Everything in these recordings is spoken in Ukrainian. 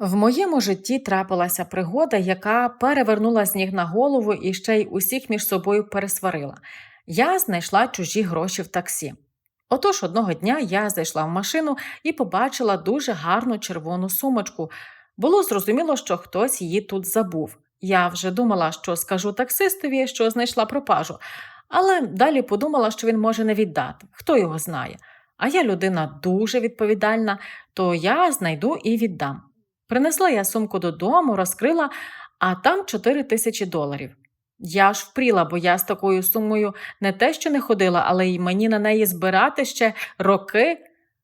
В моєму житті трапилася пригода, яка перевернула з ніг на голову і ще й усіх між собою пересварила. Я знайшла чужі гроші в таксі. Отож одного дня я зайшла в машину і побачила дуже гарну червону сумочку. Було зрозуміло, що хтось її тут забув. Я вже думала, що скажу таксистові, що знайшла пропажу, але далі подумала, що він може не віддати. Хто його знає. А я людина дуже відповідальна, то я знайду і віддам. Принесла я сумку додому, розкрила, а там 4 тисячі доларів. Я ж впріла, бо я з такою сумою не те, що не ходила, але й мені на неї збирати ще роки.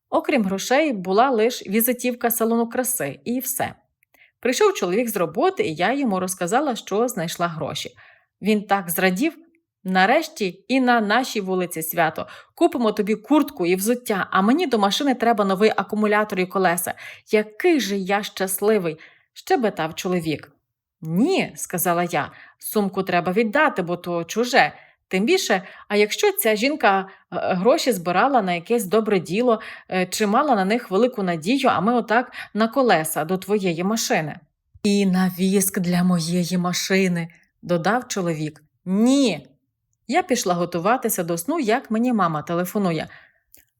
Окрім грошей, була лише візитівка салону краси, і все. Прийшов чоловік з роботи, і я йому розказала, що знайшла гроші. Він так зрадів. Нарешті і на нашій вулиці свято. Купимо тобі куртку і взуття, а мені до машини треба новий акумулятор і колеса. Який же я щасливий, щебетав чоловік. Ні, сказала я, сумку треба віддати, бо то чуже. Тим більше, а якщо ця жінка е, гроші збирала на якесь добре діло е, чи мала на них велику надію, а ми отак на колеса до твоєї машини. І на віск для моєї машини, додав чоловік. Ні. Я пішла готуватися до сну, як мені мама телефонує.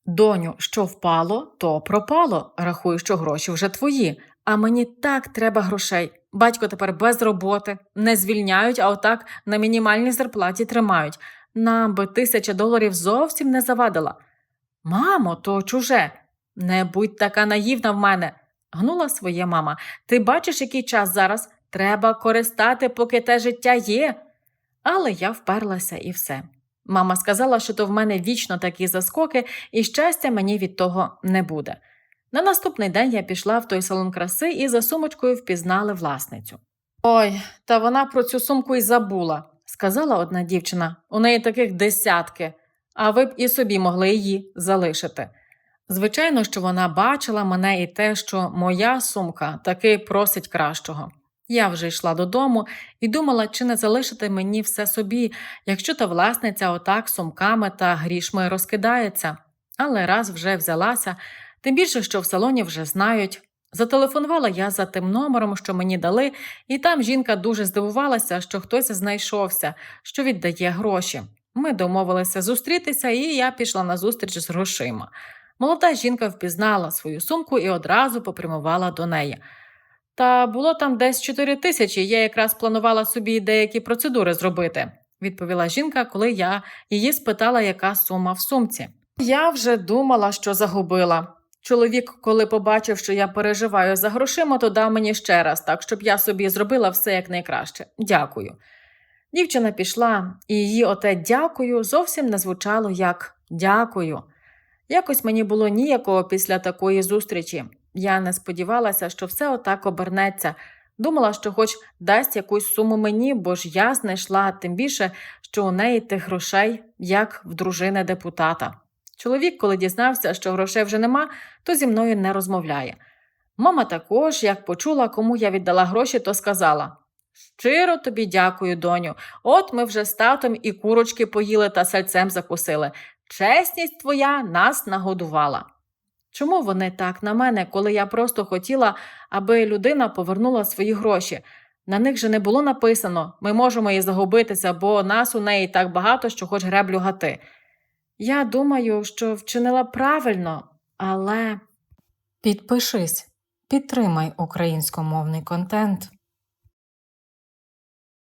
Доню, що впало, то пропало. Рахую, що гроші вже твої. А мені так треба грошей. Батько тепер без роботи, не звільняють, а отак на мінімальній зарплаті тримають. Нам би тисяча доларів зовсім не завадила. Мамо, то чуже. Не будь така наївна в мене, гнула своє мама. Ти бачиш, який час зараз? Треба користати, поки те життя є. Але я вперлася і все. Мама сказала, що то в мене вічно такі заскоки, і щастя мені від того не буде. На наступний день я пішла в той салон краси і за сумочкою впізнали власницю. Ой, та вона про цю сумку й забула, сказала одна дівчина. У неї таких десятки, а ви б і собі могли її залишити. Звичайно, що вона бачила мене і те, що моя сумка таки просить кращого. Я вже йшла додому і думала, чи не залишити мені все собі, якщо та власниця отак сумками та грішми розкидається. Але раз вже взялася, тим більше, що в салоні вже знають. Зателефонувала я за тим номером, що мені дали, і там жінка дуже здивувалася, що хтось знайшовся, що віддає гроші. Ми домовилися зустрітися, і я пішла на зустріч з грошима. Молода жінка впізнала свою сумку і одразу попрямувала до неї. Та було там десь 4 тисячі, я якраз планувала собі деякі процедури зробити, відповіла жінка, коли я її спитала, яка сума в сумці. Я вже думала, що загубила. Чоловік, коли побачив, що я переживаю за грошима, то дав мені ще раз, так щоб я собі зробила все якнайкраще. Дякую. Дівчина пішла, і її оте дякую зовсім не звучало як дякую. Якось мені було ніякого після такої зустрічі. Я не сподівалася, що все отак обернеться. Думала, що хоч дасть якусь суму мені, бо ж я знайшла, тим більше, що у неї тих грошей, як в дружини депутата. Чоловік, коли дізнався, що грошей вже нема, то зі мною не розмовляє. Мама також, як почула, кому я віддала гроші, то сказала Щиро тобі дякую, доню. От ми вже з татом і курочки поїли та сальцем закусили. Чесність твоя нас нагодувала. Чому вони так на мене, коли я просто хотіла, аби людина повернула свої гроші? На них же не було написано ми можемо її загубитися, бо нас у неї так багато, що хоч греблю гати. Я думаю, що вчинила правильно, але. Підпишись, підтримай українськомовний контент.